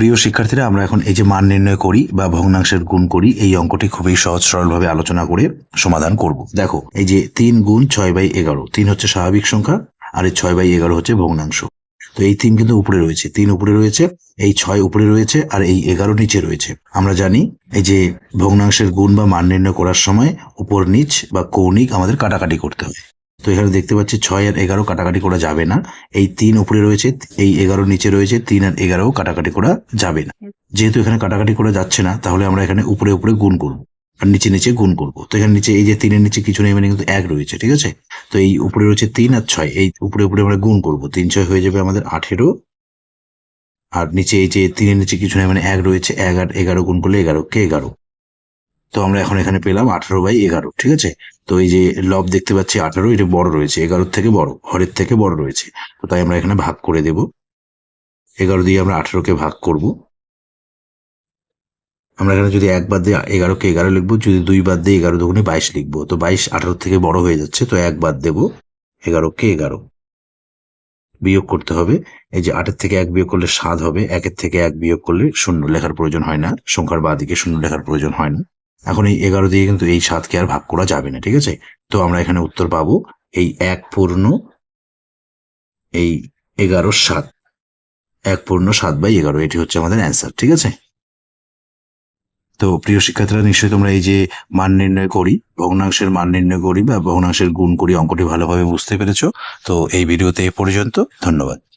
প্রিয় শিক্ষার্থীরা, আমরা এখন এই যে মান নির্ণয় করি বা ভগ্নাংশের গুণ করি, এই অঙ্কটি খুবই সহজ সরলভাবে আলোচনা করে সমাধান করব। দেখো, এই যে তিন গুণ ছয় বাই এগারো, তিন হচ্ছে স্বাভাবিক সংখ্যা আর এই ছয় বাই এগারো হচ্ছে ভগ্নাংশ। তো এই তিন কিন্তু উপরে রয়েছে, তিন উপরে রয়েছে, এই ছয় উপরে রয়েছে আর এই এগারো নিচে রয়েছে। আমরা জানি এই যে ভগ্নাংশের গুণ বা মান নির্ণয় করার সময় উপর নিচ বা কৌণিক আমাদের কাটাকাটি করতে হবে তো এখানে দেখতে পাচ্ছি ছয় আর এগারো কাটাকাটি করা যাবে না। এই তিন উপরে রয়েছে, এই এগারো নিচে রয়েছে, তিন আর এগারো কাটাকাটি করা যাবে না। যেহেতু এখানে কাটাকাটি করা যাচ্ছে না, তাহলে আমরা এখানে উপরে উপরে গুণ করব আর নিচে নিচে গুণ করব। তো এখানে নিচে এই যে তিনের নিচে কিছু নেই মানে কিন্তু এক রয়েছে, ঠিক আছে? তো এই উপরে রয়েছে তিন আর ছয়, এই উপরে উপরে আমরা গুণ করব। তিন ছয় হয়ে যাবে আমাদের আঠেরো। আর নিচে এই যে তিনের নিচে কিছু নেই মানে এক রয়েছে, এক আর এগারো গুণ করলে এগারো, কে এগারো? তো আমরা এখন এখানে পেলাম আঠারো বাই এগারো, ঠিক আছে? তো এই যে লব দেখতে পাচ্ছি আঠারো, এটা বড় রয়েছে, এগারোর থেকে বড়, হরের থেকে বড় রয়েছে। তো তাই আমরা এখানে ভাগ করে দেব। এগারো দিয়ে আমরা আঠারোকে ভাগ করব। আমরা এখানে যদি এক বাদ দিয়ে এগারোকে এগারো লিখব, যদি দুই বাদ দিয়ে এগারো দুগুণে বাইশ লিখব, তো বাইশ আঠারো থেকে বড় হয়ে যাচ্ছে, তো এক বাদ দেব এগারোকে এগারো। বিয়োগ করতে হবে। এই যে আটের থেকে এক বিয়োগ করলে সাত হবে, একের থেকে এক বিয়োগ করলে শূন্য, লেখার প্রয়োজন হয় না, সংখ্যার বা দিকে শূন্য লেখার প্রয়োজন হয় না। এখন এই এগারো দিয়ে কিন্তু এই সাতকে আর ভাগ করা যাবে না, ঠিক আছে? তো আমরা এখানে উত্তর পাবো এই এক পূর্ণ এই এগারো সাত। এক পূর্ণ সাত বাই এগারো, এটি হচ্ছে আমাদের অ্যান্সার ঠিক আছে? তো প্রিয় শিক্ষার্থীরা, নিশ্চয়ই তোমরা এই যে মান নির্ণয় করি, ভগ্নাংশের মান নির্ণয় করি বা ভগ্নাংশের গুণ করি, অঙ্কটি ভালোভাবে বুঝতে পেরেছ। তো এই ভিডিওতে এ পর্যন্ত, ধন্যবাদ।